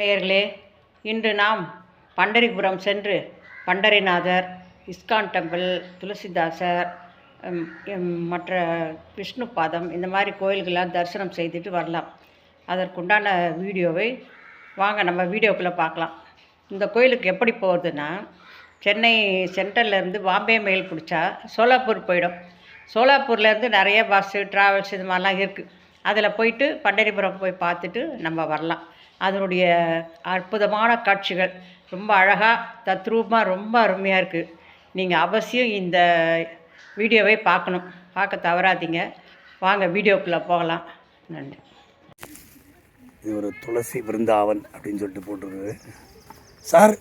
நேர்களே இன்று நாம் பண்டரிபுரம் சென்று பண்டரிநாதர் இஸ்கான் டெம்பிள் துளசிதாசர் மற்ற விஷ்ணு பாதம் இந்த மாதிரி கோயில்களெலாம் தரிசனம் செய்துட்டு வரலாம். அதற்குண்டான வீடியோவை வாங்க நம்ம வீடியோக்குள்ளே பார்க்கலாம். இந்த கோயிலுக்கு எப்படி போகிறதுன்னா சென்னை சென்ட்ரல்லேருந்து பாம்பே மெயில் பிடிச்சா சோலாப்பூர் போயிடும். சோலாப்பூர்லேருந்து நிறைய பஸ்ஸு ட்ராவல்ஸ் இது மாதிரிலாம் இருக்குது அதில் போயிட்டு பண்டரிபுரம் போய் பார்த்துட்டு நம்ம வரலாம். அதனுடைய அற்புதமான காட்சிகள். ரொம்ப அழகாக தத்ரூபமாக ரொம்ப அருமையாக இருக்குது நீங்கள் அவசியம் இந்த வீடியோவை பார்க்கணும். பார்க்க தவறாதீங்க. வாங்க வீடியோக்குள்ளே போகலாம். நன்றி. இது ஒரு துளசி விருந்தாவன் அப்படின்னு சொல்லிட்டு போட்டிருக்குது. சார்!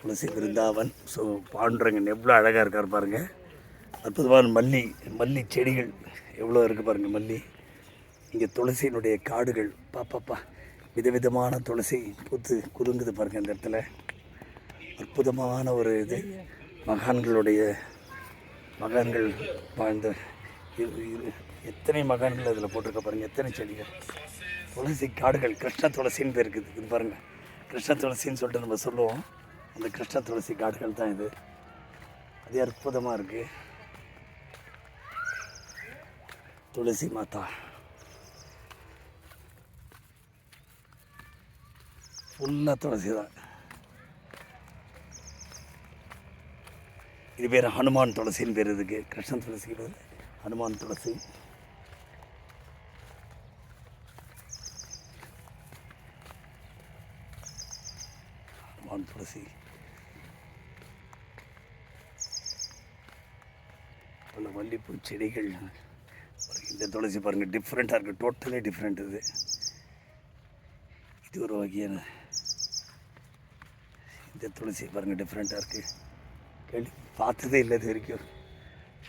துளசி விருந்தாவன். ஸோ பாண்டுறங்க எவ்வளோ அழகாக இருக்கார் பாருங்கள் அற்புதமான மல்லி மல்லி செடிகள் எவ்வளோ இருக்குது பாருங்கள் மல்லி. இங்கே துளசியினுடைய காடுகள் பாப்பாப்பா விதவிதமான துளசி பூத்து குலுங்குது பாருங்க இந்த இடத்துல. அற்புதமான ஒரு இது. மகான்களுடைய மகான்கள் வாழ்ந்த இரு- எத்தனை மகான்கள் அதில் போட்டிருக்க பாருங்கள் எத்தனை செடிகள். துளசி காடுகள் கிருஷ்ண துளசின்னு பேர் இருக்குது. இது பாருங்கள் கிருஷ்ண துளசின்னு சொல்லிட்டு நம்ம சொல்லுவோம். அந்த கிருஷ்ண துளசி காடுகள் தான் இது. அது அற்புதமாக இருக்குது துளசி மாதா. ஃபுல்லாக துளசி தான். இது பேர் ஹனுமான் துளசின்னு பேர் இதுக்கு. கிருஷ்ணன் துளசி பேர் ஹனுமான் துளசி. ஹனுமான் துளசி. பல மல்லிப்பூ செடிகள். இந்த துளசி பாருங்கள் டிஃப்ரெண்ட்டாக இருக்குது டோட்டலி டிஃப்ரெண்ட் இது. இது ஒரு வகையான இந்த துளசி பாருங்கள் டிஃப்ரெண்ட்டாக இருக்குது கேள்வி பார்த்ததே இல்லை இது வரைக்கும்.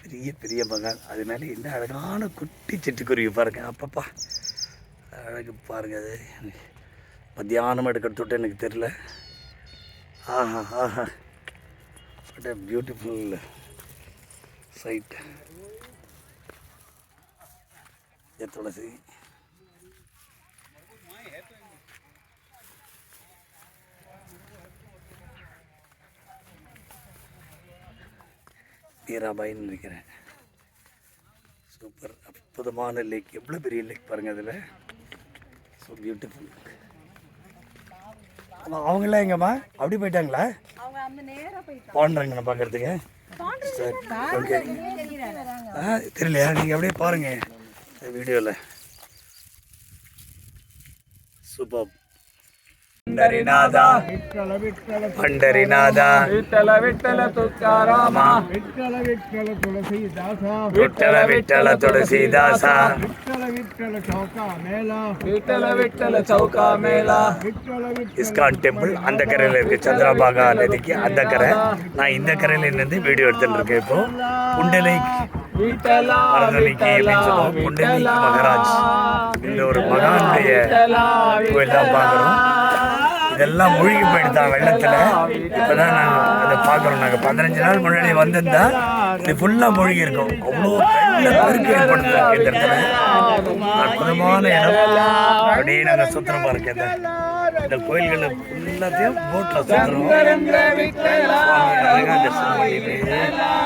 பெரிய பெரிய மகான். அதனால என்ன அழகான குட்டி சிட்டுக்குருவி பாருங்கள் அப்பப்பா. அழகு பாருங்கள் அது. மத்தியானம் எடுக்கிறதோட்ட எனக்கு தெரில ஆஹா ஆஹா. What a beautiful sight tulsi. மீராபாயின்னு நினைக்கிறேன். சூப்பர். அற்புதமான லேக் எவ்வளோ பெரிய லேக் பாருங்கள் அதில். ஸோ பியூட்டிஃபுல் அவங்களாம் எங்கம்மா? அப்படி போயிட்டாங்களா? பாண்டுறாங்க பார்க்கறதுக்கு சரி. ஓகே ஆ தெரியலையா? நீங்கள் அப்படியே பாருங்கள் வீடியோவில் சூப்பர். பண்டரிநாதா பண்டரிநாதா ವಿಠಲ ವಿಠಲ ತುಕಾರಾಮ ವಿಠಲ ವಿಠಲ ತುಳಸಿದಾಸ விட்டல விட்டல துளசிதாசா ವಿಠಲ ವಿಠಲ ಚೌಕ ಮೇಲ ವಿಠಲ ವಿಠಲ ಚೌಕ ಮೇಳ ವಿಠಲ ವಿಠಲ இஸ்கான் டெம்பிள் அந்த கரையில் இருக்கு சந்திரபாகா நதிக்கு அந்த கரை நான் இந்த கரையில் இருந்து வீடியோ எடுத்துட்டு இருக்கேன் இப்போ புண்டலைக் ವಿಠಲ மரதலிக்கு அப்படின்னு சொல்லுவோம் புண்டலிக் மகராஜ் இந்த ஒரு மகானுடைய கோயில் தான் பார்க்குறோம் அதெல்லாம் மூழ்கி போயிடுதான் வெள்ளத்தில்? இப்போ தான் நாங்கள் அதை பார்க்குறோம். நாங்கள் பதினஞ்சு நாள் முன்னாடி வந்திருந்தா இது ஃபுல்லாக மூழ்கி இருக்கும் அவ்வளோ நல்ல பெருக்கு ஏற்படுது இந்த இடத்துல. அற்புதமான இடம். அப்படியே நாங்கள் சுற்றுறோம் பாருங்க இந்த இந்த கோயில்கள் ஃபுல்லாத்தையும் போட்டில் சுற்றுறோம் அழகாக தரிசனம் பண்ணிட்டு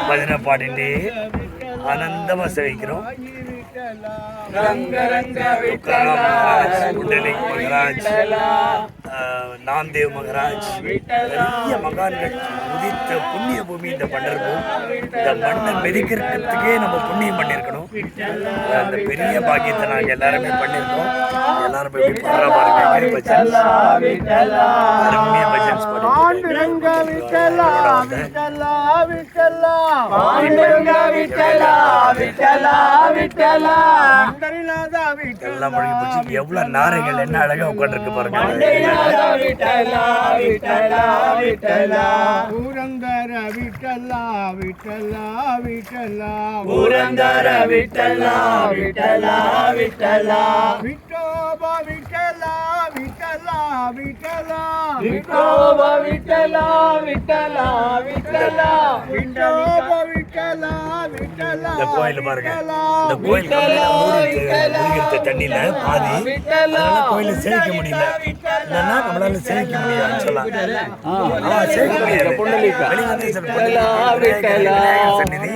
பஜனை பாடிட்டு ஆனந்தமாக சேவிக்கிறோம். துக்காராம் மகராஜ் நாம்தேவ் மகராஜ். பெரிய மகான்கள் உதித்த புண்ணிய பூமி இந்த பண்ணிருக்கோம் இந்த மண்ணை மெதிக்கிறதுக்கே நம்ம புண்ணியம் பண்ணியிருக்கணும். அந்த பெரிய பாக்கியத்தை நாங்கள் எல்லாருமே பண்ணியிருக்கோம். எல்லாரும் எப்படி பாடுறா பாருங்க. பஜன்ஸ் எல்லாம் மொழி எவ்வளவு நாரைகள் என்ன அழகா உட்காந்துருக்கு பாருங்க. விட்டலா விட்டலா விட்டலா. புரந்தர விட்டலா விட்டலா விட்டலா. புரந்தர விட்டலா விட்டலா விட்டலா. விட்டோபா விட்டலா விட்டலா விட்டலா. விட்டோபா விட்டலா விட்டலா விட்டலா. விட்டோபா இந்த கோயில் பாருங்க இந்த கோயில் மூழ்கிருத்த தண்ணியில பாதி அதனால கோயில செழிக்க முடியல இல்லைன்னா நம்மளால செழிக்க முடியாது வெளிவந்து சில விநாயகர் சந்நிதி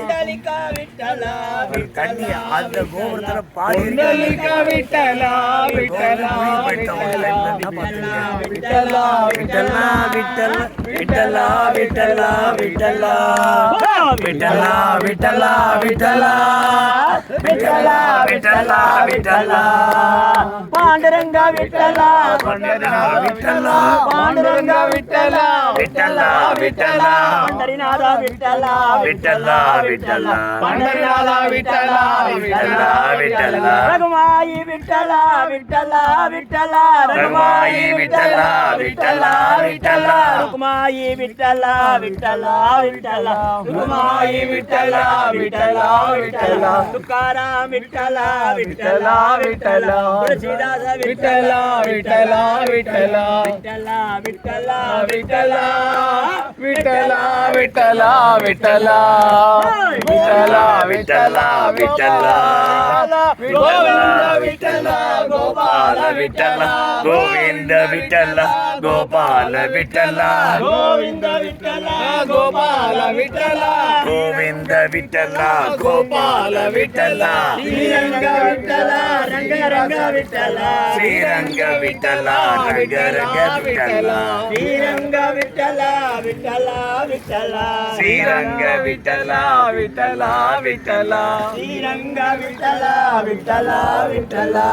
ஒரு தண்ணி அந்த கோபுரத்துல பாதி இருக்கு. விட்டலா விட்டலா விட்டலா விட்டலா விட்டலா விட்டலா விட்டலா விட்டலா விட்டலா விட்டலா. விட்டலா விட்டலா விட்டலா. பாண்டுரங்க விட்டலா. விட்டலா விட்டலா. பாண்டுரங்க விட்டலா. விட்டலா விட்டலா. பண்டரிநாத விட்டலா. விட்டலா விட்டலா. பண்டரிநாத விட்டலா. விட்டலா விட்டலா. ரகுமாயி விட்டலா விட்டலா விட்டலா. ரகுமாயி விட்டலா விட்டலா விட்டலா. ருக்குமாயி விட்டலா விட்டலா விட்டலா. ருக்குமாயி விட்டலா விட்டலா விட்டலா. துக்காராம் விட்டலா விட்டலா விட்டலா. துளசிதாச விட்டலா விட்டலா விட்டலா. விட்டலா விட்டலா விட்டலா. விட்டலா விட்டலா விட்டலா. விட்டலா விட்டலா விட்டலா. கோவிந்த விட்டலா கோபால விட்டலா. கோவிந்த விட்டலா கோபால விட்டலா. கோவிந்த விட்டலா கோவிந்த விட்டலா. கோபால விட்டலா கோபால விட்டலா ஸ்ரீரங்க விட்டலா ரங்க ரங்க விட்டலா ஸ்ரீரங்க விட்டலா ரங்க ரங்க விட்டலா. ஸ்ரீரங்க விட்டலா விட்டலா விட்டலா. ஸ்ரீரங்க விட்டலா விட்டலா விட்டலா. ஸ்ரீரங்க விட்டலா விட்டலா விட்டலா.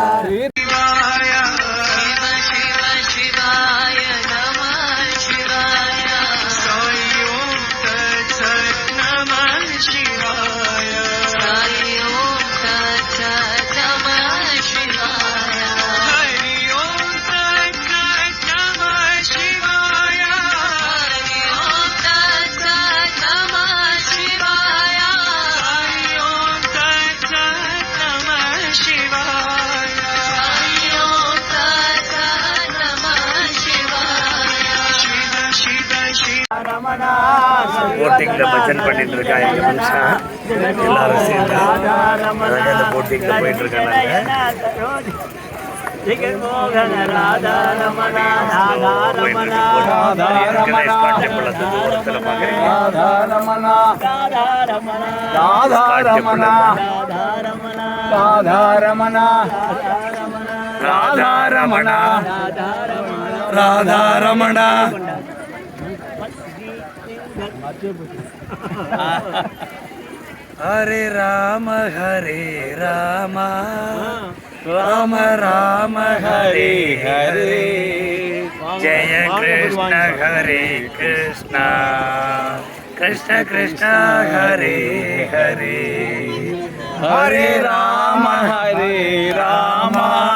போயிட்டுருக்கான் எங்கள் மனுஷன் எல்லாரும் சேர்ந்து அதாங்க இந்த போட்டிங்கில் போயிட்டுருக்காங்க ராதாரமணா ராதாரமணா ராதாரமணா हरे राम हरे राम। राम राम, हरे हरे। जय कृष्ण, हरे कृष्ण। कृष्ण कृष्ण, हरे हरे। हरे राम हरे राम।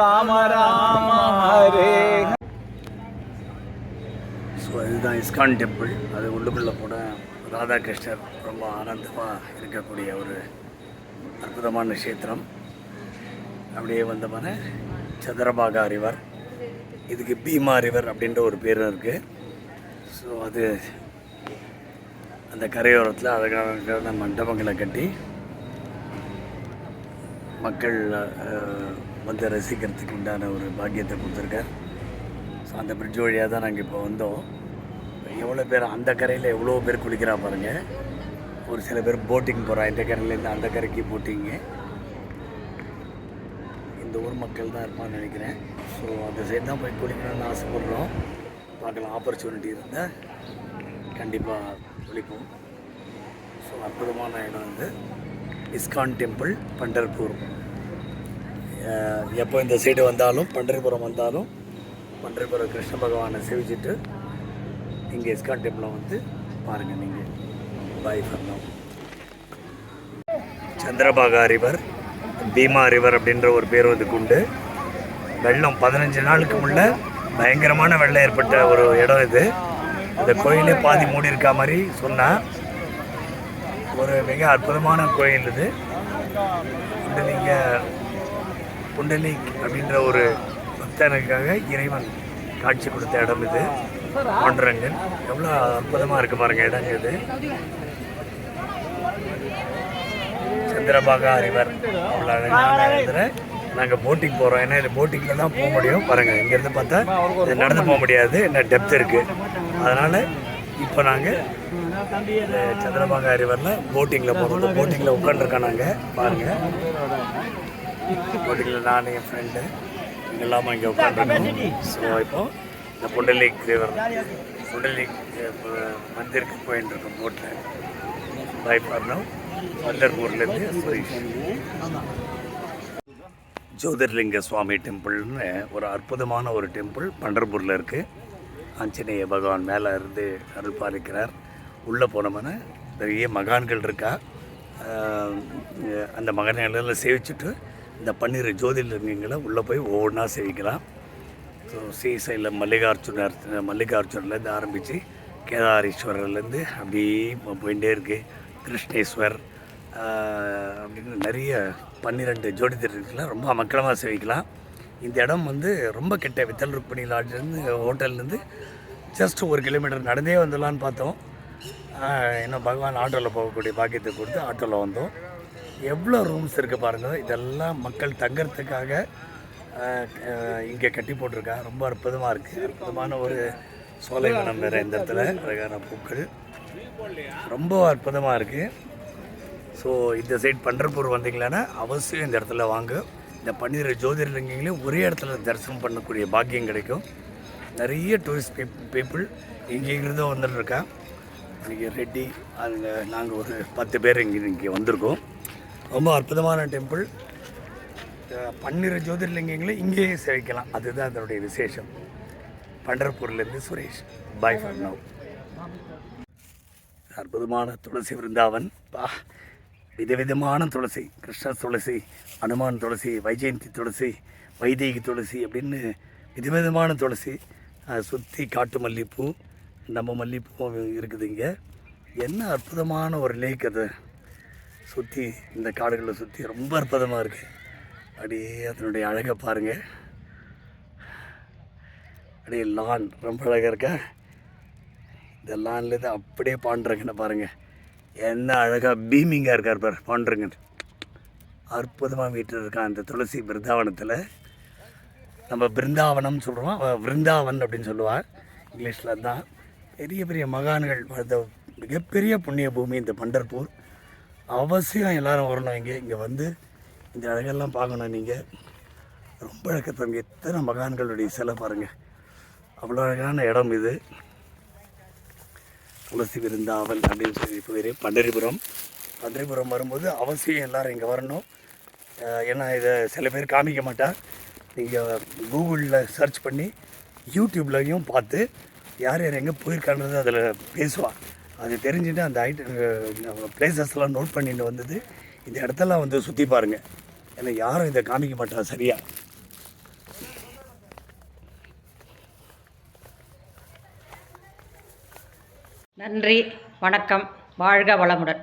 ராம ராம ஹரே. ஸோ இதுதான் இஸ்கான் டெம்பிள் அது உள்ளுக்குள்ளே போன ராதாகிருஷ்ணர் ரொம்ப ஆனந்தமாக இருக்கக்கூடிய ஒரு அற்புதமான க்ஷேத்திரம். அப்படியே வந்தமான சந்திரபாகா ரிவர் இதுக்கு பீமா ரிவர் அப்படின்ற ஒரு பேரும் இருக்குது ஸோ அது அந்த கரையோரத்தில் அழகான மண்டபங்களை கட்டி மக்கள் வந்து ரசிக்கிறதுக்கு உண்டான ஒரு பாக்கியத்தை கொடுத்துருக்கார். ஸோ அந்த பிரிட்ஜ் வழியாக தான் நாங்கள் இப்போ வந்தோம். எவ்வளோ பேர் அந்த கரையில் எவ்வளோ பேர் குளிக்கிறா பாருங்க. ஒரு சில பேர் போட்டிங் போகிறா இந்த கரையிலேருந்து அந்த கரைக்கு போட்டிங்கு இந்த ஊர் மக்கள் தான் இருப்பான்னு நினைக்கிறேன். ஸோ அந்த சைடு தான் போய் குளிக்கணும்னு ஆசைப்படுறோம். பார்க்கலாம் ஆப்பர்ச்சுனிட்டி இருந்தால் கண்டிப்பாக குளிப்போம். ஸோ அற்புதமான இடம் வந்து இஸ்கான் டெம்பிள் பண்டர்பூர். எப்போ இந்த சைடு வந்தாலும் பண்டரிபுரம் வந்தாலும் பண்டரிபுரம் கிருஷ்ண பகவானை சேவிச்சுட்டு இங்கே இஸ்கான் டெம்பிளை வந்து பாருங்கள் நீங்கள் பாய் பண்ணோம் சந்திரபாகா ரிவர் பீமா ரிவர் அப்படின்ற ஒரு பேர் அதுக்கு உண்டு வெள்ளம் பதினஞ்சு நாளுக்கு முள்ள பயங்கரமான வெள்ளம் ஏற்பட்ட ஒரு இடம் இது. இந்த கோயிலே பாதி மூடி இருக்கா மாதிரி சொன்னால் ஒரு மிக அற்புதமான கோயில் இது. இது நீங்கள் புண்டலிக் அப்படின்ற ஒரு பக்தனுக்காக இறைவன் காட்சி கொடுத்த இடம் இது. ஒன்றரங்கன் எவ்வளோ அற்புதமாக இருக்குது பாருங்கள் இடங்க இது. சந்திரபாகா அறிவர். அவ்வளோ அழகான நாங்கள் போட்டிங் போகிறோம் ஏன்னா இது போட்டிங்கில் தான் போக முடியும். பாருங்கள் இங்கேருந்து பார்த்தா இது நடந்து போக முடியாது. என்ன டெப்த் இருக்குது அதனால் இப்போ நாங்கள் சந்திரபாகா அறிவரில் போட்டிங்கில் போகிறோம் போட்டிங்கில் உட்காந்துருக்கோம் நாங்கள் பாருங்கள் போட்டிங்கில் நான் என் ஃப்ரெண்டு எல்லாமே இங்கே உட்காந்துருக்கோம். ஸோ இப்போ இந்த புண்டலிக் ரிவர் புண்டலிக் மந்திருக்கு போயின்னு இருக்கோம் போட்டில் பயப்படணும் மந்தர்பூர்லேருந்து சுரேஷ் ஜோதிர்லிங்க சுவாமி டெம்பிள்னு ஒரு அற்புதமான ஒரு டெம்பிள் பண்டர்பூரில் இருக்குது ஆஞ்சநேய பகவான் மேலே இருந்து அருள் பாலிக்கிறார். உள்ளே போனோம்னா நிறைய மகான்கள் இருக்கா. அந்த மகான்களெல்லாம் சேவிச்சுட்டு இந்த பன்னிரு ஜோதிலிங்கங்களை உள்ளே போய் ஒவ்வொன்றா சேவிக்கலாம். ஸோ ஸ்ரீசைலம் மல்லிகார்ஜுனர் மல்லிகார்ஜுனர்லேருந்து ஆரம்பித்து கேதாரீஸ்வரர்லேருந்து அப்படியே போயிட்டே இருக்குது கிருஷ்ணேஸ்வர் அப்படின்னு நிறைய பன்னிரெண்டு ஜோடி திருக்கலாம் ரொம்ப மக்களமாக சேவிக்கலாம். இந்த இடம் வந்து ரொம்ப கிட்ட வித்தல் ருக்மணி லாட்ஜ்லேருந்து ஹோட்டல்லேருந்து ஜஸ்ட் ஒரு கிலோமீட்டர் நடந்தே வந்துடலான்னு பார்த்தோம். இன்னும் பகவான் ஆட்டோவில் போகக்கூடிய பாக்கியத்தை கொடுத்து ஆட்டோவில் வந்தோம். எவ்வளோ ரூம்ஸ் இருக்குது பாருங்கள் இதெல்லாம் மக்கள் தங்கறதுக்காக இங்கே கட்டி போட்டிருக்கா. ரொம்ப அற்புதமாக இருக்குது அற்புதமான ஒரு சோலை வனம் வேறு இந்த இடத்துல அழகான பூக்கள். ரொம்ப அற்புதமாக இருக்குது ஸோ இந்த சைட் பண்டர்பூர் வந்தீங்களன்னா அவசியம் இந்த இடத்துல வாங்க. இந்த பன்னிரு ஜோதிர்லிங்கங்களையும் ஒரே இடத்துல தரிசனம் பண்ணக்கூடிய பாக்கியம் கிடைக்கும். நிறைய டூரிஸ்ட் பீப் பீப்புள் இங்கேருந்து வந்துட்டு இன்றைக்கி ரெட்டி அதில் நாங்கள் ஒரு பத்து பேர் இங்கே இங்கே வந்திருக்கோம். ரொம்ப அற்புதமான டெம்பிள் பன்னிரு ஜோதிர்லிங்கங்களை இங்கேயே சேவிக்கலாம் அதுதான் அதனுடைய விசேஷம். பண்டர்பூர்லேருந்து சுரேஷ். பாய் ஃபார் நவ் அற்புதமான துளசி விருந்தாவன். பா விதவிதமான துளசி. கிருஷ்ண துளசி அனுமான் துளசி வைஜெயந்தி துளசி வைதேகி துளசி அப்படின்னு விதவிதமான துளசி. சுற்றி காட்டு மல்லிகைப்பூ நம்ம மல்லிகைப்பூவும் இருக்குது இங்கே. என்ன அற்புதமான ஒரு லேக் அது. சுற்றி இந்த காடுகளை சுற்றி ரொம்ப அற்புதமாக இருக்குது அப்படியே அதனுடைய அழகை பாருங்கள் அப்படியே லான் ரொம்ப அழகாக இருக்கா? இந்த லான்லேருந்து அப்படியே பாண்டுறங்கன்னு பாருங்கள் என்ன அழகாக பீமிங்காக இருக்கார் பார் பாண்டுறங்கன் அற்புதமாக வீட்டில் இருக்கான் அந்த துளசி பிருந்தாவனத்தில். நம்ம பிருந்தாவனம் சொல்கிறோம் பிருந்தாவன் அப்படின்னு சொல்லுவாள் இங்கிலீஷில் தான் பெரிய பெரிய மகான்கள் வாழ்ந்த மிகப்பெரிய புண்ணிய பூமி இந்த பண்டர்பூர். அவசியம் எல்லோரும் வரணும் இங்கே. இங்கே வந்து இந்த அழகெல்லாம் பார்க்கணும் நீங்கள் ரொம்ப அழகத்தவங்க எத்தனை மகான்களுடைய சிலை பாருங்கள் அவ்வளோ அழகான இடம் இது. துளசி விருந்தாவல் அப்படின்னு சொல்லி பேர் பண்டரிபுரம். பண்டரிபுரம் வரும்போது அவசியம் எல்லோரும் இங்கே வரணும். ஏன்னா இதை சில பேர் காமிக்க மாட்டார் நீங்கள் கூகுளில் சர்ச் பண்ணி யூடியூப்லையும் பார்த்து யார் யார் எங்கே போயிருக்கான்றது அதில் பேசுவாள் அது தெரிஞ்சுட்டு அந்த ஐட்டம் பிளேசஸ்லாம் நோட் பண்ணிட்டு வந்தது. இந்த இடத்தெல்லாம் வந்து சுற்றி பாருங்கள் ஏன்னா யாரும் இதை காமிக்க மாட்டா சரியாக நன்றி வணக்கம். வாழ்க வளமுடன்.